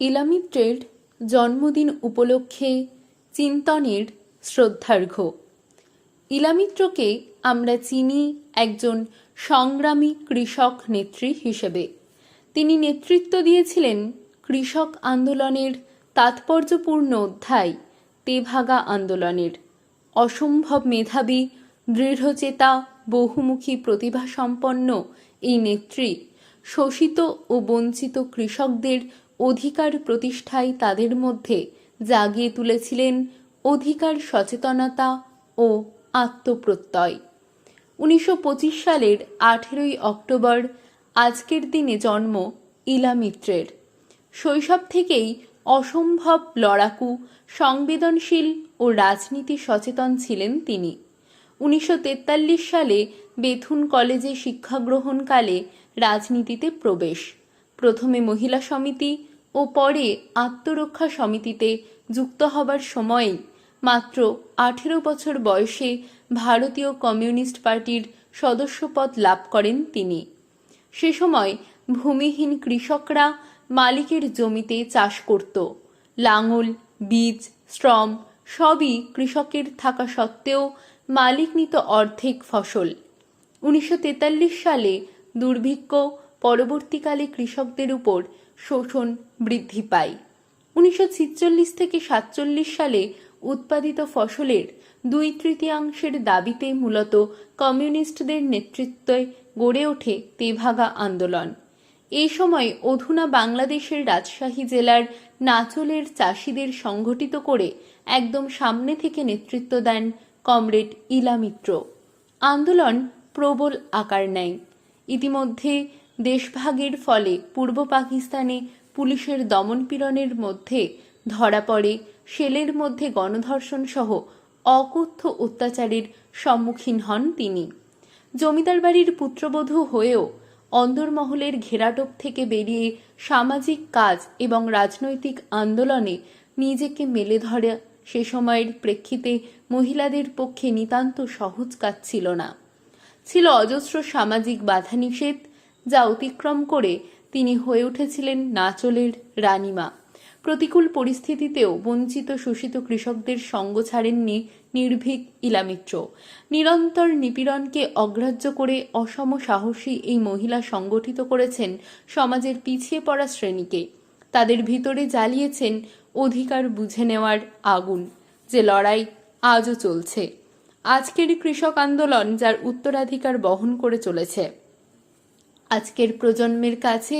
ইলামিত্রের জন্মদিন উপলক্ষে চিন্তনের শ্রদ্ধার্ঘ্য। ইলামিত্রকে আমরা চিনি একজন সংগ্রামী কৃষক নেত্রী হিসেবে। তিনি নেতৃত্ব দিয়েছিলেন কৃষক আন্দোলনের তাৎপর্যপূর্ণ অধ্যায়, তেভাগা আন্দোলনের। অসম্ভব মেধাবী, দৃঢ়চেতা, বহুমুখী প্রতিভাসম্পন্ন এই নেত্রী শোষিত ও বঞ্চিত কৃষকদের অধিকার প্রতিষ্ঠায় তাদের মধ্যে জাগিয়ে তুলেছিলেন অধিকার সচেতনতা ও আত্মপ্রত্যয়। উনিশশো পঁচিশ সালের আঠেরোই অক্টোবর আজকের দিনে জন্ম ইলা মিত্রের। শৈশব থেকেই অসম্ভব লড়াকু, সংবেদনশীল ও রাজনীতি সচেতন ছিলেন তিনি। উনিশশো তেতাল্লিশ সালে বেথুন কলেজে শিক্ষাগ্রহণকালে রাজনীতিতে প্রবেশ। প্রথমে মহিলা সমিতি ও পরে আত্মরক্ষা সমিতিতে যুক্ত হবার সময়েই মাত্র আঠেরো বছর বয়সে ভারতীয় কমিউনিস্ট পার্টির সদস্যপদ লাভ করেন তিনি। সে সময় ভূমিহীন কৃষকরা মালিকের জমিতে চাষ করত। লাঙল, বীজ, শ্রম সবই কৃষকের থাকা সত্ত্বেও মালিক নিত অর্ধেক ফসল। উনিশশো তেতাল্লিশ সালে দুর্ভিক্ষ পরবর্তীকালে কৃষকদের উপর শোষণ বৃদ্ধি পায়। উনিশশো থেকে সাতচল্লিশ সালে উৎপাদিত ফসলের দুই তৃতীয়াংশের দাবিতে মূলত কমিউনিস্টদের নেতৃত্বে গড়ে ওঠে তেভাগা আন্দোলন। এই সময় অধুনা বাংলাদেশের রাজশাহী জেলার নাচলের চাষিদের সংগঠিত করে একদম সামনে থেকে নেতৃত্ব দেন কমরেড ইলা মিত্র আন্দোলন প্রবল আকার নেয়। ইতিমধ্যে দেশভাগের ফলে পূর্ব পাকিস্তানে পুলিশের দমনপীড়নের মধ্যে ধরা পড়ে, সেলের মধ্যে গণধর্ষণ সহ অকথ্য অত্যাচারের সম্মুখীন হন তিনি। জমিদার বাড়ির পুত্রবধূ হয়েও অন্দরমহলের ঘেরাটোপ থেকে বেরিয়ে সামাজিক কাজ এবং রাজনৈতিক আন্দোলনে নিজেকে মেলে ধরে সে সময়ের প্রেক্ষিতে মহিলাদের পক্ষে নিতান্ত সহজ কাজ ছিল না। ছিল অজস্র সামাজিক বাধা নিষেধ যা অতিক্রম করে তিনি হয়ে উঠেছিলেন নাচলের রানীমা। প্রতিকূল পরিস্থিতিতেও বঞ্চিত শোষিত কৃষকদের সঙ্গ ছাড়েননি নির্ভীক ইলামিত্র। নিরন্তর নিপীড়নকে অগ্রাহ্য করে অসম সাহসী এই মহিলা সংগঠিত করেছেন সমাজের পিছিয়ে পড়া শ্রেণীকে। তাদের ভিতরে জ্বালিয়েছেন অধিকার বুঝে নেওয়ার আগুন, যে লড়াই আজও চলছে। আজকের কৃষক আন্দোলন যার উত্তরাধিকার বহন করে চলেছে। আজকের প্রজন্মের কাছে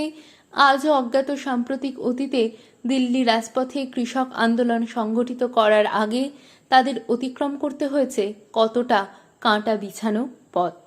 আজও অজ্ঞাত সাম্প্রতিক অতীতে দিল্লি রাজপথে কৃষক আন্দোলন সংগঠিত করার আগে তাদের অতিক্রম করতে হয়েছে কতটা কাঁটা বিছানো পথ?